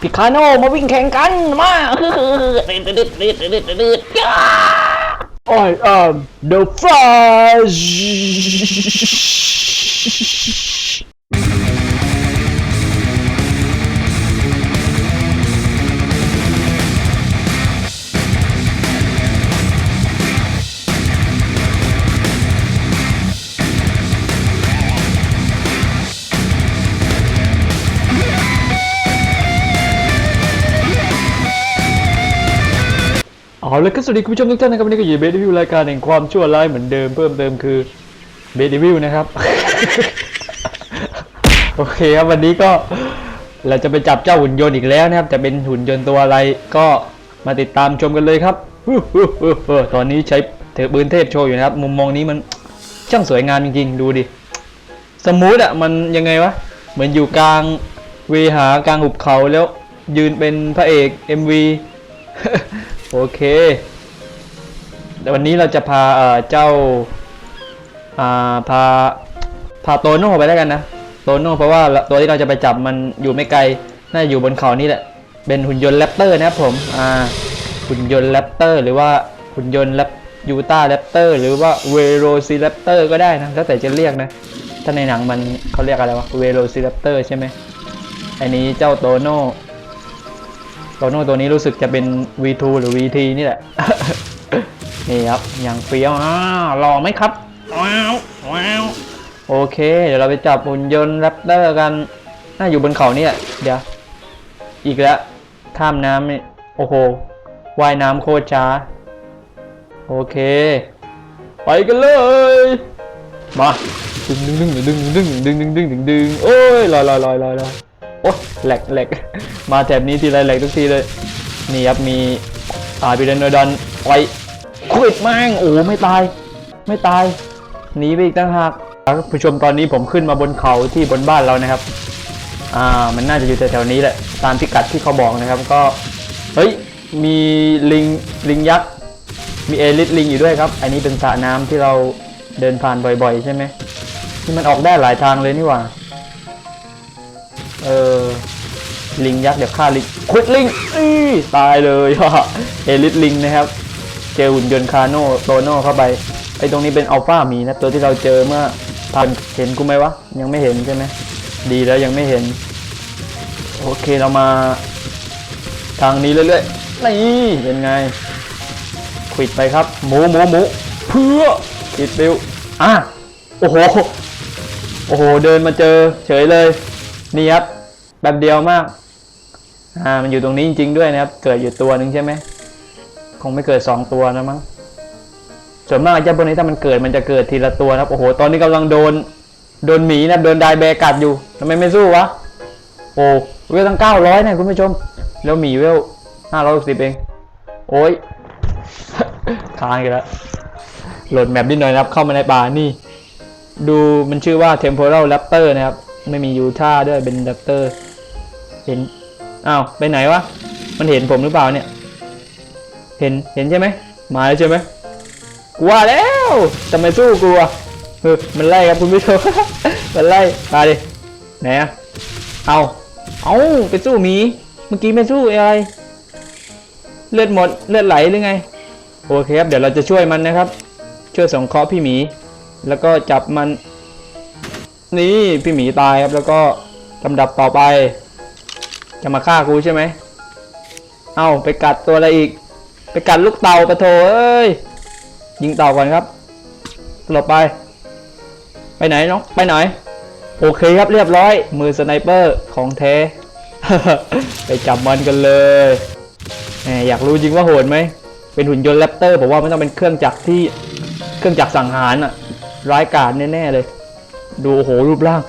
พิคาโนมาวิ่งแข่งกันมาโอ้ยเอ่อ the Flash เอาลยก็สวัสดีคุณผู้ชมทุกท่านนะครับวันนี้ก็อยู่เบสวิวรายการแห่งความชั่วร้ายเหมือนเดิมเพิ่มเติมคือเบสวิวนะครับ โอเคครับวันนี้ก็เราจะไปจับเจ้าหุ่นยนต์อีกแล้วนะครับจะเป็นหุ่นยนต์ตัวอะไรก็มาติดตามชมกันเลยครับตอนนี้ใช้ถือปืนเทพโชว์อยู่นะครับ มุมมองนี้มันช่างสวยงามจริงๆดูดิสมูทอะมันยังไงวะเหมือนอยู่กลางเวหากลางหุบเขาแล้วยืนเป็นพระเอก MV โอเควันนี้เราจะพาเจ้าพาพาโตโน่ไปแล้วกันนะโตโน่เพราะว่าตัวที่เราจะไปจับมันอยู่ไม่ไกลน่าจะอยู่บนเขานี่แหละ เป็นหุ่นยนต์แรปเตอร์นะครับผมหุ่นยนต์แรปเตอร์หรือว่าหุ่นยนต์แรปยูตาแรปเตอร์หรือว่าเวโรซีแรปเตอร์ก็ได้นะแล้วแต่จะเรียกนะ ถ้าในหนังมันเขาเรียกอะไรวะเวโรซีแรปเตอร์ใช่ไหมอันนี้เจ้าโตโน่ โตโน่ตัวนี้รู้สึกจะเป็น V2 หรือ VT นี่แหละ นี่ครับอย่างเฟี้ยวอ่ารอไหมครับว้าวว้าวโอเค เดี๋ยวเราไปจับหุ่นยนต์แรปเตอร์กัน น่าอยู่บนเขาเนี่ยเดี๋ยว อีกแล้วข้ามน้ำนี่โอ้โหว่ายน้ำโคตรช้า โอเค ไปกันเลย มาดึงดึงดึงดึงดึงดึงดึงดึงดึงดึงโอ้ยลอยลอยลอยลอยลอย โอ้แหลกแหลกมาแถบนี้ทีไรแหลกทุกทีเลย นี่ครับมีอาบิเดนโนดอนไปควิดแม่งโอ้ไม่ตาย ไม่ตายหนีไปอีกตั้งหากครับผู้ชมตอนนี้ผมขึ้นมาบนเขาที่บนบ้านเรานะครับ อ่ามันน่าจะอยู่แถวๆนี้แหละตามพิกัดที่เขาบอกนะครับก็เฮ้ยมีลิงลิงยักษ์มีเอลิสลิงอยู่ด้วยครับ อันนี้เป็นสระน้ำที่เราเดินผ่านบ่อยๆ ใช่ไหมที่มันออกได้หลายทางเลยนี่หว่า เออ ลิงยักษ์เดี๋ยวฆ่าลิงควิดลิงอี้ตายเลยเอลิสลิงนะครับ เจอหุ่นยนต์คาโนโตโน่เข้าไป ไอตรงนี้เป็นอัลฟาหมีนะ ตัวที่เราเจอเมื่อผ่านเห็นกูไหมวะ ยังไม่เห็นใช่ไหม ดีแล้วยังไม่เห็น โอเคเรามา ทางนี้เรื่อยๆ นี่เป็นไงควิดไปครับ หมูหมูหมูเพื่อคิดบิวอะโอ้โห โอ้โห เดินมาเจอเฉยเลย นี่ครับแบบเดียวมาก อ่า มันอยู่ตรงนี้จริง ๆ ด้วยนะครับ เกิดอยู่ตัวหนึ่งใช่ไหม คงไม่เกิดสองตัวนะมั้ง ส่วนมากเจ้าพวกนี้ถ้ามันเกิดมันจะเกิดทีละตัวนะครับ โอ้โห ตอนนี้กำลังโดน โดนหมีนะโดนไดแบรกัดอยู่ทำไมไม่สู้วะ โอ้เวลตั้งเก้าร้อยเนี่ยคุณผู้ชม แล้วหมีเวลห้าร้อยสิบเอง โอ้ยค้างกันแล้ว โหลดแมปนิดหน่อยนะครับ เข้ามาในป่านี่ ดูมันชื่อว่า Temporal Raptor นะครับ ไม่มียูท่าด้วยเป็น Raptor เห็นอ้าวไปไหนวะมันเห็นผมหรือเปล่าเนี่ย เห็นเห็นใช่ไหมมาแล้วใช่ไหมกลัวแล้วจะไมสู้กลัวเออมันไล่ครับคุณผู้ชมมันไล่มาดิไหนอะเอาเอาไปสู้หมีเมื่อกี้ไม่สู้อะไรเลือดหมดเลือดไหลหรือไงโอเคครับเดี๋ยวเราจะช่วยมันนะครับ ช่วยสงเคราะห์พี่หมี แล้วก็จับมัน นี่พี่หมีตายครับแล้วก็ลำดับต่อไป จะมาฆ่ากูใช่ไหม เอาไปกัดตัวอะไรอีก ไปกัดลูกเต่าปะโถเอ้ย ยิงเต่าก่อนครับหลบไป ไปไหนน้องไปไหน โอเคครับเรียบร้อย มือสไนเปอร์ของแท้ ไปจับมันกันเลยแหมอยากรู้จริงว่าโหดไหม เป็นหุ่นยนต์แรปเตอร์ผมว่าไมันต้องเป็นเครื่องจักรที่เครื่องจักรสังหารอะร้ายกาจแน่ๆเลย ดูโอ้โหรูปร่าง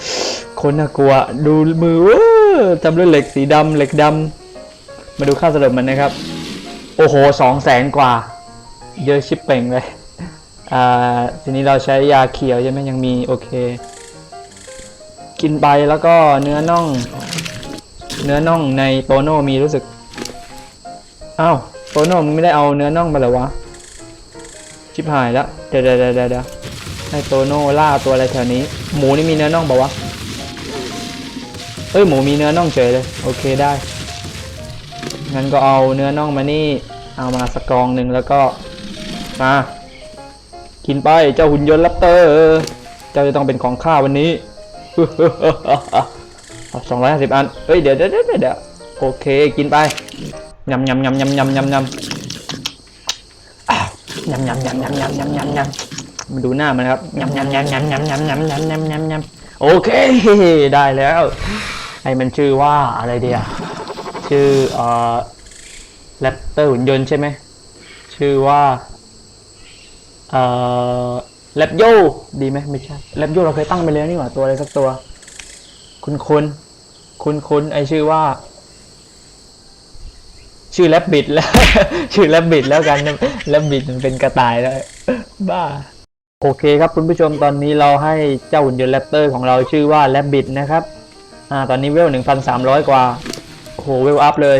คนน่ากลัว ดูมือทำด้วยเหล็กสีดำเหล็กดำมาดูค่าสลบมันนะครับ โอ้โหสองแสนกว่า เยอะชิปเป่งเลยอ่าทีนี้เราใช้ยาเขียวใช่ไหมยังมีโอเค กินไปแล้วก็เนื้อน่อง เนื้อน่องในโตโน่มีรู้สึกอ้าวโตโน่มึงไม่ได้เอาเนื้อน่องมาหรอวะชิบหายแล้วเดี๋ยวเดี๋ยวเดี๋ยวเดี๋ยว ให้โตโน่ล่าตัวอะไรแถวนี้ หมูนี่มีเนื้อน่องเปล่าวะเอ้ยหมูมีเนื้อน่องเฉยเลย โอเคได้ งั้นก็เอาเนื้อน่องมานี่ เอามาสกกองหนึ่งแล้วก็มากินไปเจ้าหุ่นยนต์แรปเตอร์เจ้าจะต้องเป็นของข้าวันนี้สองร้อยห้าสิบอันเฮ้ยเดี๋ยวเดี๋ยวเดี๋ยวโอเคกินไปยำยำยำยำยำยำยำยำยำยำยำยำยำยำยำ มาดูหน้ามันครับยำยำยำยำยำยำยำยำยำยำยำโอเค ได้แล้วไอ้มันชื่อว่าอะไรเดียชื่อเอ่อแรปเตอร์หุ่นยนต์ใช่ไหมชื่อว่าเอ่อแรปโยดีไหมไม่ใช่แรปโยเราเคยตั้งไปแล้วนี่หว่าตัวอะไรสักตัว คุณคุณคุณคุณไอชื่อว่า ชื่อแรบบิดแล้ว ชื่อแรบบิดแล้วกันแรบบิดมันเป็นกระต่ายแล้วบ้า โอเคครับคุณผู้ชมตอนนี้เราให้เจ้าหุ่นยนต์แรปเตอร์ของเราชื่อว่าแรบบิดนะครับอ่าตอนนี้เวล 1,300 กว่าโอ้โหเวลอัพเลย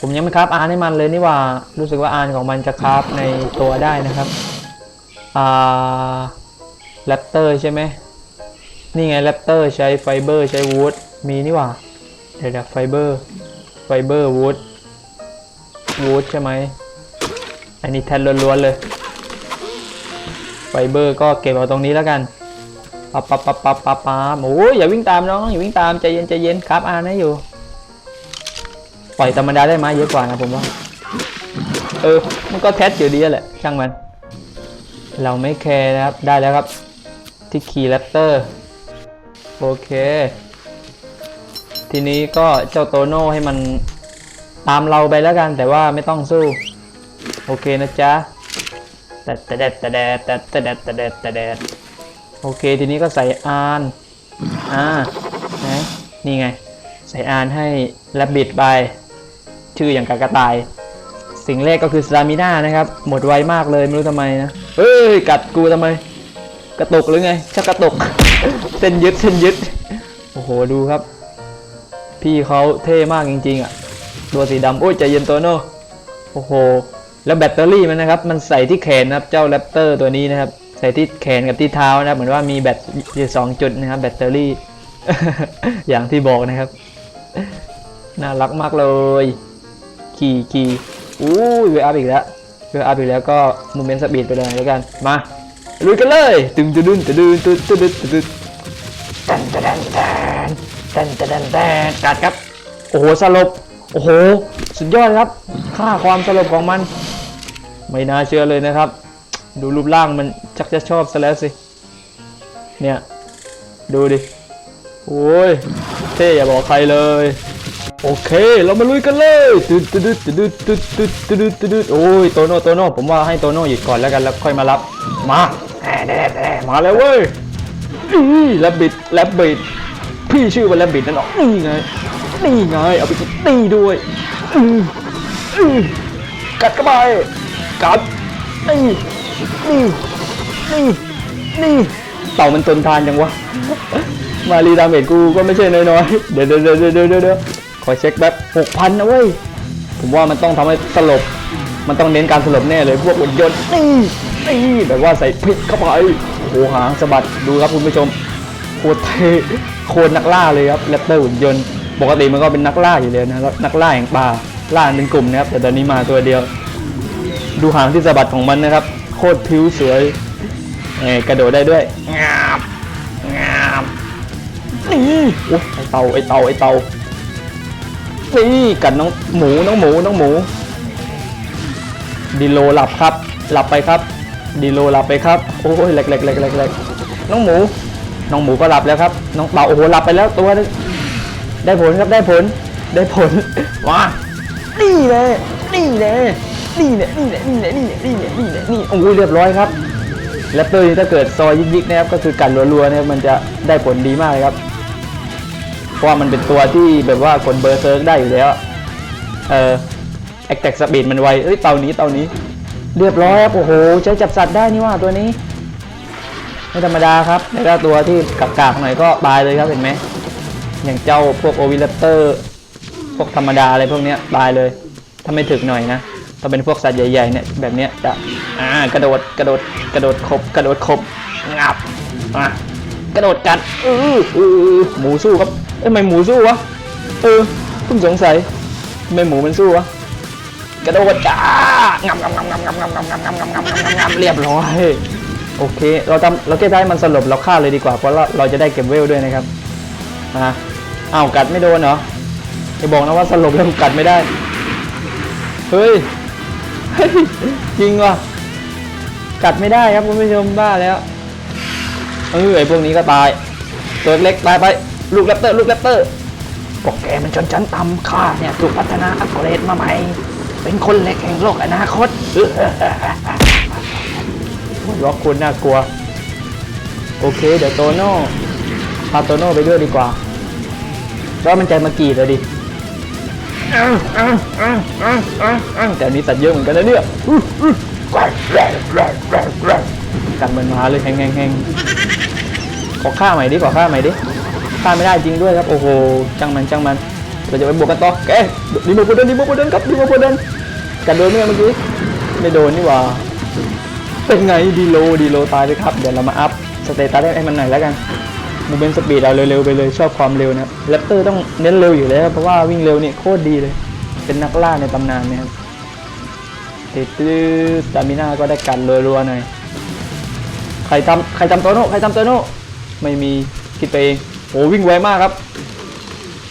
ผมยังไม่คราฟอาร์ให้มันเลยนี่ว่ารู้สึกว่าอาร์ของมันจะคราฟในตัวได้นะครับอ่าแรปเตอร์ใช่ไหมนี่ไงแรปเตอร์ใช้ไฟเบอร์ใช้วูดมีนี่ว่าเดี๋ยวไฟเบอร์ไฟเบอร์วูดวูดใช่ไหมอันนี้แทนล้วนๆเลย ไฟเบอร์ก็เก็บเอาตรงนี้แล้วกันปั๊บปั๊บปั๊บปั๊บปั๊บปั๊บโอ้ยอย่าวิ่งตามน้องอย่าวิ่งตามใจเย็นใจเย็นครับอ่านให้อยู่ ปล่อยธรรมดาได้ไหมเยอะกว่านะผมว่า เออ มันก็แทสอยู่ดีแหละ ช่างมัน เราไม่แคร์นะครับ ได้แล้วครับ ที่คีแรปเตอร์ โอเค ทีนี้ก็เจ้าโตโน่ให้มันตามเราไปแล้วกัน แต่ว่าไม่ต้องสู้ โอเคนะจ๊ะ แต่แต่แดดแต่แดดแต่แต่แดดแต่แดดแต่แดดโอเคทีนี้ก็ใส่อานอ่านะนี่ไง ใส่อานให้แรบบิดไป ชื่ออย่างกากระต่าย สิ่งแรกก็คือสตามิน่านะครับ หมดไวมากเลยไม่รู้ทำไมนะ เฮ้ย กัดกูทำไม กระตุกหรือไง ชักกระตุกเส้นยึดเส้นยึด โอ้โหดูครับ พี่เขาเท่มากจริง ๆ อะ ตัวสีดำโอ้ยใจเย็นโตโน่โอ้โห แล้วแบตเตอรี่มันนะครับ มันใส่ที่แขนนะครับ เจ้าแรปเตอร์ตัวนี้นะครับ ใส่ที่แขนกับที่เท้านะครับเหมือนว่ามีแบตสองจุดนะครับ แบตเตอรี่ อย่างที่บอกนะครับ น่ารักมากเลย ขี่ขี่อู้เวอัพอีกแล้วเวอัพอีกแล้วก็มูเมนต์สปีดไปเลยแล้วกัน มาลุยกันเลยตึงตึดึงตึดึนตึตึดึนตึดึนตันตันตันตันตันตันกัดครับ โอ้โหสลบ โอ้โห สุดยอดครับ ค่าความสลบของมัน ไม่น่าเชื่อเลยนะครับ ดูรูปร่างมันชักจะชอบซะแล้วสิ เนี่ย ดูดิ โอ้ยเท่อย่าบอกใครเลย โอเค เรามาลุยกันเลยตึ๊ดตึ๊ดตึ๊ดตึ๊ดตึ๊ดตึ๊ดตึ๊ดตึ๊ดตึ๊ดโอ้ยโตโน่โตโน่ผมว่าให้โตโน่หยุดก่อนแล้วกันแล้วค่อยมารับ มาแด่แด่มาแล้วเว้ยนี่แลบบิดแลบบิดพี่ชื่อว่าแลบบิดนั่นหรอนี่ไงนี่ไงเอาไปกินตีด้วยอืออือกัดเข้าไป กัดนี่นี่นี่นี่เต่ามันทนทานจังวะ มารีดาเมจกูก็ไม่ใช่น้อยๆเดี๋ยวเดี๋ยวเดี๋ยวเดี๋ยวเดี๋ยวขอเช็คแบบหกพันนะเว้ย ผมว่ามันต้องทำให้สลบ มันต้องเน้นการสลบแน่เลยพวกหุ่นยนต์นี่นี่แบบว่าใส่พริกเข้าไปโอ้หางสะบัดดูครับคุณผู้ชมโคตรเท่โคตรนักล่าเลยครับแรปเตอร์หุ่นยนต์ ปกติมันก็เป็นนักล่าอยู่แล้วนะครับนักล่าแห่งป่าล่าเป็นกลุ่มนะครับแต่ตอนนี้มาตัวเดียว ดูหางที่สะบัดของมันนะครับ โคตรผิวสวยเอ้ยกระโดดได้ด้วยงาบงาบนี่โอ้ยไอเต่าไอเต่าไอเต่านี่กัดน้องหมูน้องหมูน้องหมูดีโลหลับครับ หลับไปครับดีโลหลับไปครับ โอ้ยแหลกแหลกแหลกแหลกแหลกน้องหมู น้องหมูก็หลับแล้วครับ น้องเต่าโอ้โหหลับไปแล้วตัวนึงได้ผลครับได้ผล ได้ผลว้านี่เลยนี่เลย นี่เนี่ยนี่เนี่ยนี่เนี่ยนี่เนี่ยนี่เนี่ยนี่เนี่ยนี่โอ้ยเรียบร้อยครับแรปเตอร์นี่ถ้าเกิดซอยยิกๆนะครับก็คือกันรัวๆนะครับมันจะได้ผลดีมากเลยครับเพราะมันเป็นตัวที่แบบว่ากดเบอร์เซิร์กได้อยู่แล้วเออแอคแท็กสปีดมันไวเอ้ยเตานี้เตานี้ เรียบร้อยครับโอ้โหใช้จับสัตว์ได้นี่ว่าตัวนี้ไม่ธรรมดาครับแล้วก็ตัวที่กากๆหน่อยก็ตายเลยครับเห็นไหมอย่างเจ้าพวกโอวิลเลปเตอร์พวกธรรมดาอะไรพวกนี้ตายเลยถ้าไม่ถึกหน่อยนะ ถ้าเป็นพวกสัตว์ใหญ่ๆเนี่ยแบบเนี้ยจะอ่ากระโดดกระโดดกระโดดขบกระโดดขบงับอะกระโดดกัดเออเออหมูสู้ครับเอ้ยทำไมหมูสู้วะเออเพิ่งสงสัยทำไมหมูมันสู้วะกระโดดจ้างำงำงำงำงำงำงำงำงำงำงำงำงำเรียบร้อยโอเค เราทำเราแก้ได้มันสลบเราฆ่าเลยดีกว่าเพราะเราเราจะได้เก็บเวลด้วยนะครับอ่าอ้าวกัดไม่โดนเหรอไอ้บอกนะว่าสลบแล้วกัดไม่ได้เฮ้ย จริงว่ะกัดไม่ได้ครับคุณผู้ชมบ้าแล้วเออไอพวกนี้ก็ตาย ตัวเล็กตายไปลูกแรปเตอร์ลูกแรปเตอร์พวกแกมันชนชั้นต่ำข้าเนี่ยถูกพัฒนาอัปเกรดมาใหม่ เป็นคนเล็กแห่งโลกอนาคตหัวเราะคุณน่ากลัว โอเค เดี๋ยวโตโน่พาโตโน่ไปด้วยดีกว่าแล้วมันใจมากรีดเลยดิ อ้าวอ้าวอ้าวอ้าวอ้าวอ้าแต่อันนี้สัตว์เยอะเหมือนกันนะเนี่ยอื้ออื้อกันเหมือนมาเลยแหงแหงแหงขอฆ่าใหม่ดิขอฆ่าใหม่ดิฆ่าไม่ได้จริงด้วยครับโอ้โหจังมันจังมันเราจะไปบวกกันต่อแกดิโมโพเดนดิโมโพเดนครับดิโมโพเดนกันโดนไหมเมื่อกี้ไม่โดนนี่หว่าเป็นไงดีโลดีโลตายเลยครับเดี๋ยวเรามาอัพสเตตัสให้มันหน่อยแล้วกัน มูเมนต์สปีดเราเร็วๆไปเลยชอบความเร็วนะครับแรปเตอร์ต้องเน้นเร็วอยู่แล้ว เพราะว่าวิ่งเร็วเนี่ยโคตรดีเลย เป็นนักล่าในตำนานนะครับเตตื้อตามิน่าก็ได้กันรัวๆหน่อยใครทำใครทำโตโน่ใครทำโตโน่ไม่มีคิดไปเองโอ้วิ่งไวมากครับ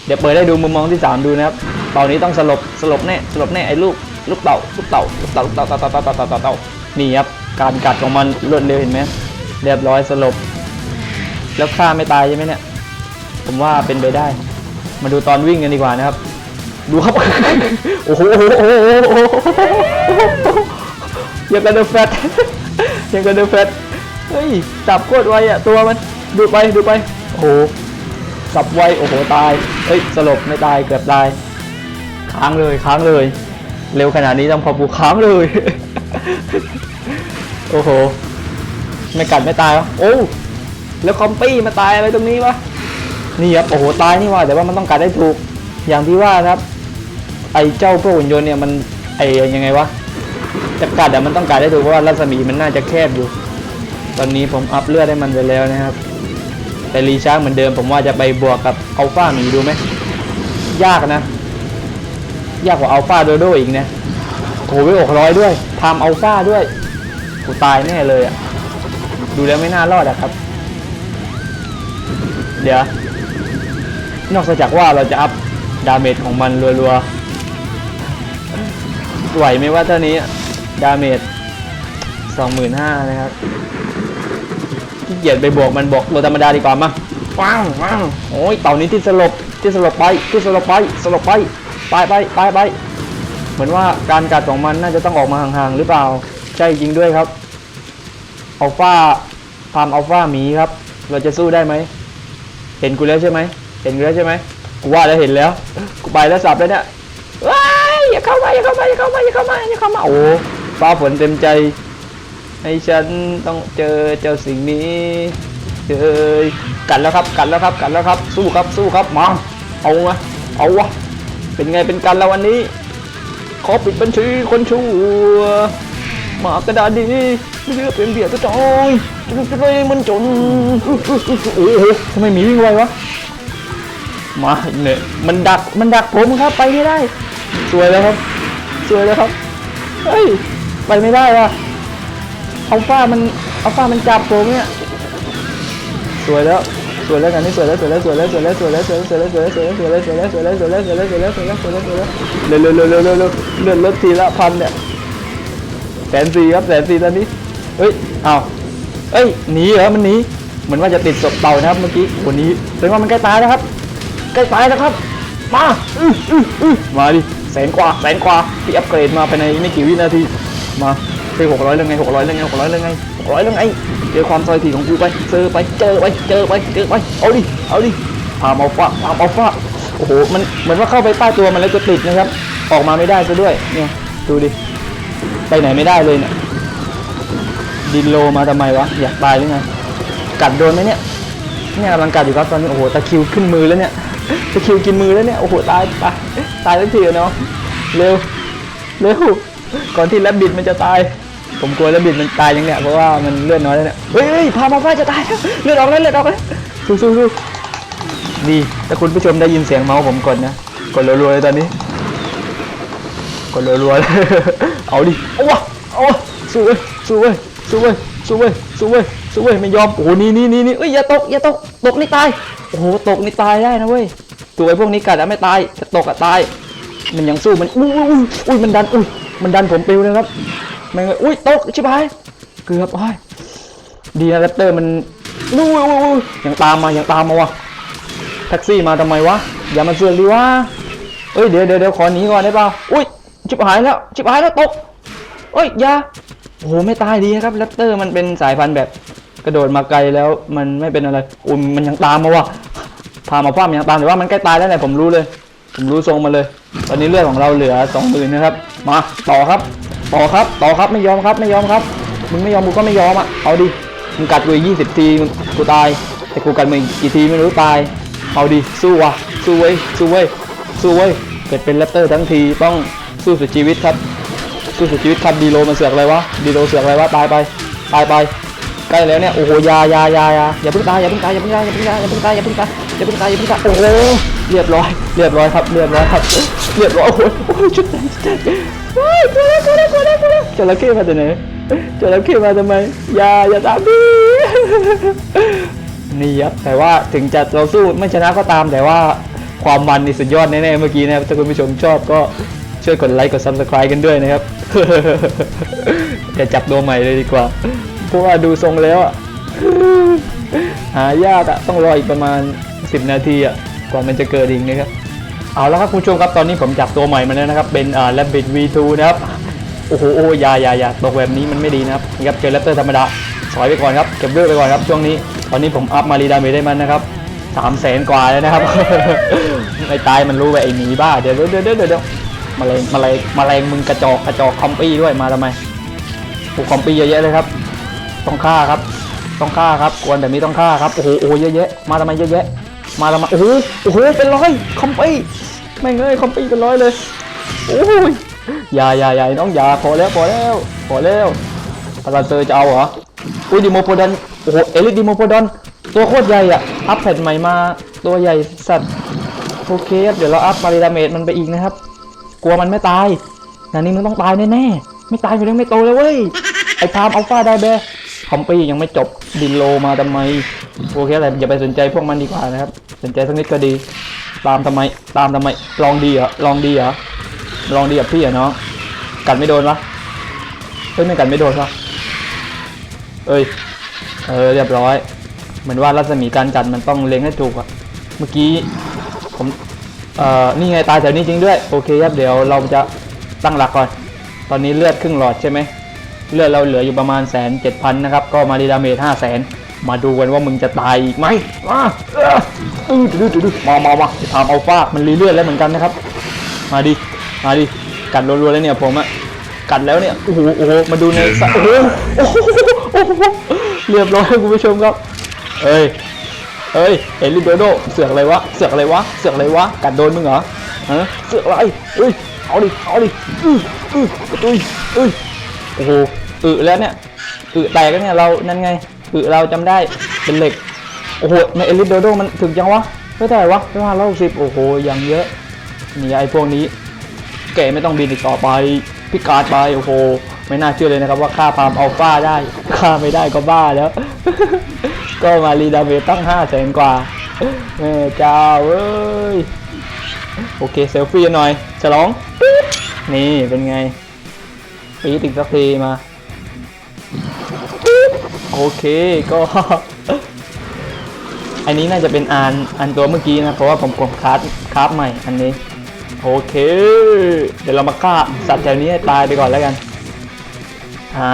เดี๋ยวเปิดได้ดูมุมมองที่ 3 ดูนะครับตอนนี้ต้องสลบสลบแน่สลบแน่ไอ้ลูกลูกเต่าลูกเต่าลูกเต่าลูกเต่าเต่าเต่าเต่าเต่าเต่านี่ครับการกัดของมันรวดเร็วเห็นไหมเรียบร้อยสลบ แล้วฆ่าไม่ตายใช่ไหมเนี่ย ผมว่าเป็นไปได้ มาดูตอนวิ่งกันดีกว่านะครับ ดูครับ โอ้โหโอ้โหโอ้โหโอ้โหยังกันเดอะแฟตยังกันเดอะแฟตเฮ้ยจับโคตรไวอะตัวมันดูไปดูไปโอ้โหสับไวโอ้โหตายเฮ้ยสลบไม่ตายเกือบตายค้างเลยค้างเลย เร็วขนาดนี้ต้องพอปูค้างเลย โอ้โห ไม่กัดไม่ตายวะโอ้ แล้วคอมปี้มาตายอะไรตรงนี้วะนี่ครับโอ้โหตายนี่ว่าแต่ว่ามันต้องกัดได้ถูกอย่างที่ว่าครับ ไอเจ้าพวกหุ่นยนต์เนี่ยมันไอยังไงวะจะกัดแต่มันต้องกัดได้ถูกเพราะว่ารัศมีมันน่าจะแคบอยู่ ตอนนี้ผมอัพเลือดให้มันไปแล้วนะครับแต่รีชาร์จเหมือนเดิมผมว่าจะไปบวกกับอัลฟาหมีดูไหมยากนะ ยากกว่าอัลฟาโดโดอีกนะโอ้โหไปอกร้อยด้วยทำอัลฟาด้วยกูตายแน่เลยอะดูแล้วไม่น่ารอดอะครับ เดี๋ยวนอกจากว่าเราจะอัพดาเมจของมันรัวๆไหวไหมว่าเท่านี้ดาเมจ25,000นะครับขี้เกียจไปบวกมันบอกตัวธรรมดาดีกว่ามาว้าวว้าวโอ้ยเต่านี้ที่สลบที่สลบไปที่สลบไปสลบไปไปไปไปไปเหมือนว่าการกัดของมันน่าจะต้องออกมาห่างๆหรือเปล่า ใช่จริงด้วยครับอัลฟาพามอัลฟาหมีครับ เราจะสู้ได้ไหม เห็นกูแล้วใช่ไหมเห็นกูแล้วใช่ไหมกูว่าแล้วเห็นแล้ว กูไปแล้วสับแล้วเนี่ยว้ายอย่าเข้ามาอย่าเข้ามาอย่าเข้ามาอย่าเข้ามาอย่าเข้ามาโอ้ฟ้าฝนเต็มใจ ให้ฉันต้องเจอเจ้าสิ่งนี้เจอกันแล้วครับ กันแล้วครับ กันแล้วครับ สู้ครับ สู้ครับ มา เอามาเอาวะ เป็นไงเป็นกันแล้ววันนี้ ขอปิดบัญชีคนชั่ว หมากระดาษดีเลือเป็นเบียดกระจอยจะจะเลยมันจนโอ้โหทำไมหมีวิ่งไววะมาเนี่ยมันดักมันดักผมครับไปไม่ได้สวยแล้วครับสวยแล้วครับเฮ้ยไปไม่ได้ว่ะอัลฟามันอัลฟามันจับผมเนี่ยสวยแล้วสวยแล้วกันนี่สวยแล้วสวยแล้วสวยแล้วสวยแล้วสวยแล้วสวยแล้วสวยแล้วสวยแล้วสวยแล้วสวยแล้วสวยแล้วสวยแล้วสวยแล้วสวยแล้วสวยแล้วสวยแล้วสวยแล้วเร็วเร็วเร็วเร็วเร็วเร็วเลื่อนรถทีละพันเนี่ยแส แสนสี่ครับแสนสี่ตอนนี้ เฮ้ยเอ้าเอ้ยหนีเหรอมันหนีเหมือนว่าจะติดศพเต่านะครับเมื่อกี้วันนี้แสดงว่ามันใกล้ตายแล้วครับใกล้ตายแล้วครับ มาอื้ออื้ออื้อมาดิแสนกว่าแสนกว่าที่อัปเกรดมาภายในไม่กี่วินาทีมาไปหกร้อยเรื่องไงหกร้อยเรื่องไงหกร้อยเรื่องไงหกร้อยเรื่องไงเจอความซอยถี่ของกูไปเจอไปเจอไปเจอไปเจอไปเอาดิเอาดิพามเอาฟ้าพามเอาฟ้าโอ้โหมันเหมือนว่าเข้าไปใต้ตัวมันแล้วจะติดนะครับ ออกมาไม่ได้ซะด้วยเนี่ยดูดิ ไปไหนไม่ได้เลยเนี่ย ดินโลมาทำไมวะ อยากตายหรือไง กัดโดนไหมเนี่ยเนี่ยกำลังกัดอยู่ครับตอนนี้โอ้โหตะคิวขึ้นมือแล้วเนี่ยตะคิวกินมือแล้วเนี่ยโอ้โหตายตายตายทันทีเนาะเร็วเร็วก่อนที่แรบบิดมันจะตาย ผมกลัวแรบบิดมันตายยังเนี่ยเพราะว่ามันเลือดน้อยแล้วเนี่ยเฮ้ยเฮ้ยพามาฟ้าจะตายแล้วเลือดออกแล้วเลือดออกแล้วสู้สู้สู้ดีถ้าคุณผู้ชมได้ยินเสียงเมาส์ผมกดนะกดรัวๆเลยตอนนี้ กดรัวๆเลยเอาดิเอาวะเอาวะสู้เว้ยสู้เว้ยสู้เว้ยสู้เว้ยสู้เว้ยสู้เว้ยไม่ยอมโอ้โหนี่นี่นี่นี่เอ้ยอย่าตกอย่าตกตกนี่ตายโอ้โหตกนี่ตายได้นะเว้ยตัวไอ้พวกนี้กัดแล้วไม่ตายจะตกอะตาย มันยังสู้มันอุ้ยอุ้ยอุ้ยมันดันอุ้ยมันดันผมปิวเลยครับมันเลยอุ้ยตกชิบหายเกือบอ้ยดีนะแรปเตอร์มันอุ้ยอุ้ยอุ้ยยังตามมายังตามมาวะแท็กซี่มาทำไมวะอย่ามาเสือกดิวะเอ้ยเดี๋ยวเดี๋ยวเดี๋ยวขอหนีก่อนได้ป่าอุ้ย ชิบหายแล้วชิบหายแล้วตกเอ้ยยาโอ้โหไม่ตายดีครับแรปเตอร์มันเป็นสายพันธุ์แบบกระโดดมาไกลแล้วมันไม่เป็นอะไรอุ้ยมันยังตามมาวะพามาฟ้ามยังตามแต่ว่ามันใกล้ตายแล้วแหละผมรู้เลย ผมรู้ทรงมาเลย ตอนนี้เลือดของเราเหลือสองหมื่นนะครับ มาต่อครับ ต่อครับ ต่อครับไม่ยอมครับไม่ยอมครับมึงไม่ยอมกูก็ไม่ยอมอะเอาดิมึงกัดกูยี่สิบทีมึงกูตายแต่กูกัดมึงกกี่ทีไม่รู้ตาย เอาดิสู้ว่ะสู้เว้ยสู้เว้ยสู้เว้ยเกิดเป็นแรปเตอร์ทั้งทีต้อง สู้สุดชีวิตครับ สู้สุดชีวิตครับดีโลมันเสือกอะไรวะดีโลเสือกอะไรวะตายไปตายไปใกล้แล้วเนี่ยโอ้โหยายายายาอย่าเพิ่งตายอย่าเพิ่งตายอย่าเพิ่งตายอย่าเพิ่งตายอย่าเพิ่งตายอย่าเพิ่งตายอย่าเพิ่งตายอย่าเพิ่งตายโอ้โหเรียบร้อยเรียบร้อยครับเรียบร้อยครับเรียบร้อยโอ้โหโอ้โหชุดใจชุดใจเฮ้ยกลัวแล้วกลัวแล้วกลัวแล้วกลัวแล้วจระเข้มาจากไหนจระเข้มาทำไมอย่าอย่าตามดินี่ครับแต่ว่าถึงจะเราสู้ไม่ชนะก็ตามแต่ว่าความมันนี่สุดยอดแน่ๆเมื่อกี้นะครับถ้าคุณผู้ชมชอบก็ ช่วยกดไลค์กด subscribe กันด้วยนะครับจะจับตัวใหม่เลยดีกว่า เพราะว่าดูทรงแล้วอะหายากอะต้องรออีกประมาณ 10 นาทีอะกว่ามันจะเกิดอีกนะครับ เอาและครับคุณผู้ชมครับตอนนี้ผมจับตัวใหม่มาแล้วนะครับ เป็นอ่า Rabbit V2 นะครับ โอ้โหโอ้ยอยายาอยาตกแบบนี้มันไม่ดีนะครับครับเจอแรปเตอร์ธรรมดาสอยไปก่อนครับ เก็บเลือดไปก่อนครับช่วงนี้ ตอนนี้ผมอัพมารีดาเมจได้มันนะครับสามแสนกว่าแล้วนะครับไอ้ตายมันรู้ไปไอ้หมีบ้าเดี๋ยวเดี๋ยวเดี๋ยวเดี๋ยว เดี๋ยวแมลงมลงแมลงมึงกระจอกกระจอกคอมปี้ด้วยมาทำไมโอ้คอมปี้เยอะแยะเลยครับ ต้องฆ่าครับ ต้องฆ่าครับกวนแบบนี้ต้องฆ่าครับโอ้โหโอ้โหเยอะแยะมาทำไมเยอะแยะ มาทำไมโอ้โหโอ้โหเป็นร้อยคอมปี้ไม่งเงยคอมปี้เป็นร้อยเลยโอ้ยอย่าอย่าอย่าน้องอย่าพอแล้วพอแล้วพอแล้วพาราเซอร์จะเอาเหรออุ้ยดิโมโพดอนโอ้โหเอลิดิโมโพดอนตัวโคตรใหญ่อะอัพแพดใหม่มาตัวใหญ่สัตว์โอเคครับเดี๋ยวเราอัพมาริดาเมจมันไปอีกนะครับ กลัวมันไม่ตายงานนี้มึงต้องตายแน่ๆไม่ตายมันยังไม่โตเลยเว้ยไอ้พามอัลฟาได้เบคอมปี้ยังไม่จบดินโลมาทำไมโอเคอะไรอย่าไปสนใจพวกมันดีกว่านะครับ สนใจสักนิดก็ดี ตามทำไม ตามทำไม ลองดีเหรอลองดีเหรอลองดีกับพี่เหรอน้องกัดไม่โดนวะเฮ้ยไม่กัดไม่โดนวะเอ้ยเออเรียบร้อย เหมือนว่ารัศมีการกัดมันต้องเล็งให้ถูกอะเมื่อกี้ผม เอ่อนี่ไงตายแถวนี้จริงด้วยโอเคครับเดี๋ยวเราจะตั้งหลักก่อน ตอนนี้เลือดครึ่งหลอดใช่ไหมเลือดเราเหลืออยู่ประมาณแสนเจ็ดพันนะครับก็มาดีดาเมจห้าแสนมาดูกันว่ามึงจะตายอีกไหมมาเออเออดูดูดูมามามาทำอัลฟามันรีเลือดแล้วเหมือนกันนะครับ มาดิมาดิกัดรัวๆแล้วเนี่ยผมอะกัดแล้วเนี่ยโอ้โหโอ้โหมาดูในสระโอ้โหโอ้โหโอ้โหเรียบร้อยคุณผู้ชมครับเอ้ย เอ้ยเอลิโดโดเสือกอะไรวะเสือกอะไรวะเสือกอะไรวะกัดโดนมึงเหรอฮะเสือกอะไรเอ้ยเอาดิเอาดิอื้ออื้อกระตุยอื้อโอ้โหอึแล้วเนี่ยอึแตกแล้วเนี่ยเรานั่นไงอึเราจำได้เป็นเหล็กโอ้โหในเอลิโดโดมันถึงยังวะไม่เท่าไหร่วะไม่ว่าเร้อยสิบโอ้โหยังเยอะนี่ไอ้พวกนี้แกไม่ต้องบินอีกต่อไปพิการไปโอ้โหไม่น่าเชื่อเลยนะครับว่าค่าพามอัลฟาได้ค่าไม่ได้ก็บ้าแล้ว ก็มารีดาเมจตั้งห้าแสนกว่าแม่เจ้าเอ้ย โอเคเซลฟี่หน่อยฉลอง นี่เป็นไงปีดอีกสักทีมา โอเคก็อันนี้น่าจะเป็นอันอันตัวเมื่อกี้นะ เพราะว่าผมกดคราฟคราฟใหม่อันนี้ โอเค เดี๋ยวเรามาฆ่าสัตว์แถวนี้ให้ตายไปก่อนแล้วกัน อ่า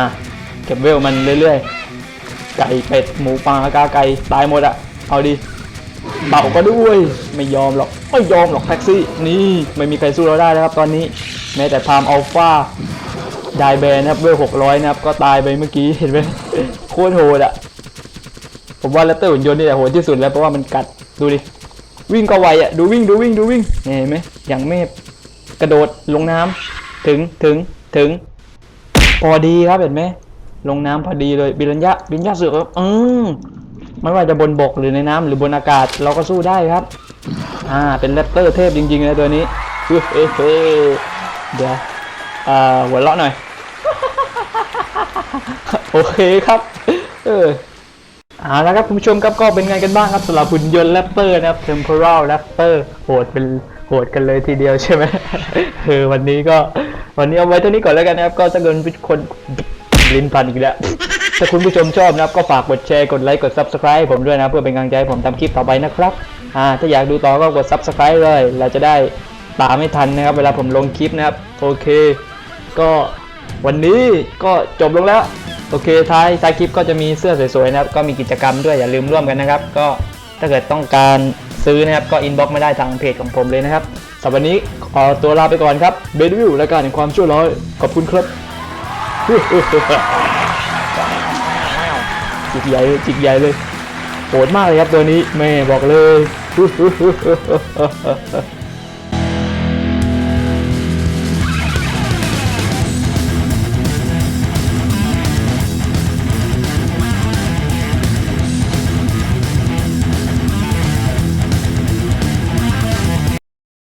เก็บเวลมันเรื่อยๆ ไก่เป็ดหมูปลากาไก่ตายหมดอะเอาดิเต่าก็ด้วยไม่ยอมหรอกไม่ยอมหรอกแท็กซี่ นี่ไม่มีใครสู้เราได้แล้วครับตอนนี้แม้แต่พามอัลฟาไดแบนนะครับเวลหกร้อยนะครับ ก็ตายไปเมื่อกี้เห็นไหมโคตรโหดอะผมว่าแรปเตอร์หุ่นยนต์นี่แหละโหดที่สุดแล้วเพราะว่ามันกัดดูดิวิ่งก็ไวอะดูวิ่งดูวิ่งดูวิ่งเห็นไหมอย่างเมฆกระโดดลงน้ำถึงถึงถึง พอดีครับเห็นไหม ลงน้ำพอดีเลยบิรัญญะบิรัญญะเสือกอืมไม่ว่าจะบนบกหรือในน้ำหรือบนอากาศเราก็สู้ได้ครับ อ่า เป็นแรปเตอร์เทพจริงๆนะตัวนี้เฮ้เฮ้เฮ้ยเดี๋ยวอ่าหัวเราะหน่อย โอเคครับ เออเอาละครับคุณผู้ชมครับก็เป็นไงกันบ้างครับสำหรับหุ่นยนต์แรปเตอร์นะครับ temporal raptor โหดเป็นโหดกันเลยทีเดียวใช่ไหมเออวันนี้ก็วันนี้เอาไว้เท่านี้ก่อนแล้วกันนะครับ ก็ถ้าเกิดคน ลิ้นพันอีกแล้ว ถ้าคุณผู้ชมชอบนะครับ ก็ฝากกดแชร์ กดไลค์ กด subscribe ผมด้วยนะ เพื่อเป็นกำลังใจให้ผมทำคลิปต่อไปนะครับ อ่า ถ้าอยากดูต่อก็กด subscribe เลย เราจะได้ตามไม่ทันนะครับ เวลาผมลงคลิปนะครับ โอเค ก็วันนี้ก็จบลงแล้ว โอเค ท้ายท้ายคลิปก็จะมีเสื้อสวยๆนะครับ ก็มีกิจกรรมด้วย อย่าลืมร่วมกันนะครับ ก็ถ้าเกิดต้องการซื้อนะครับ ก็อินบ็อกไม่ได้ทางเพจของผมเลยนะครับสำหรับวันนี้ขอตัวลาไปก่อนครับ เบดวิวและการแห่งความชั่วร้าย ขอบคุณครับ จิกใหญ่จิกใหญ่เลยโหดมากเลยครับตัวนี้แม่บอกเลย